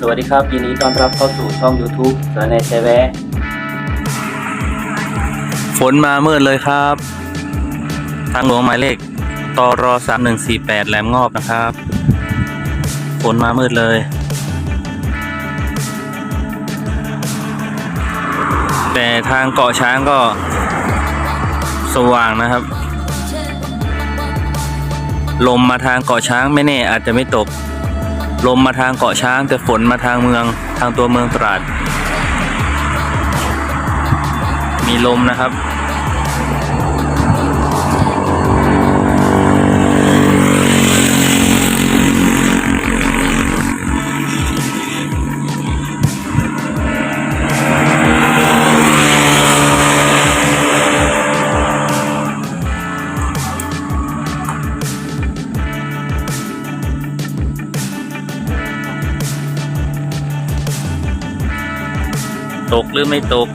สวัสดีครับ ยินดีต้อนรับเข้าสู่ช่อง YouTube สารแนแชร์แวะฝนมามืดเลยครับ ทางหลวงหมายเลขตรสามหนึ่งสี่แปดแหลมงอบนะครับ ฝนมามืดเลย แต่ทางเกาะช้างก็สว่างนะครับ ลมมาทางเกาะช้างไม่แน่อาจจะไม่ตก ลมมาทางเกาะช้าง แต่ฝนมาทางเมืองทางตัวเมืองตราด มีลมนะครับ ตกหรือไม่ตก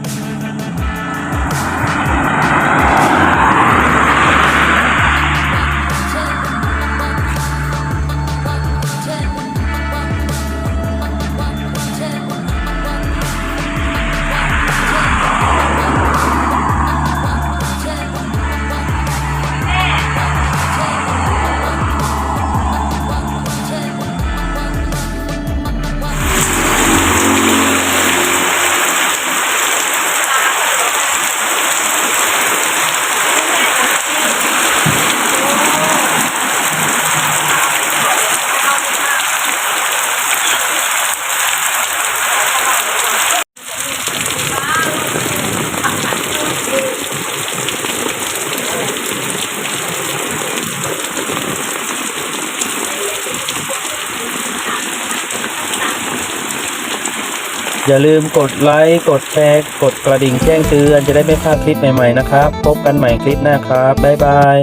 อย่าลืมกดไลค์ กดแชร์ กดกระดิ่งแจ้งเตือนจะได้ไม่พลาดคลิปใหม่ๆนะครับ พบกันใหม่คลิปหน้าครับ บ๊ายบาย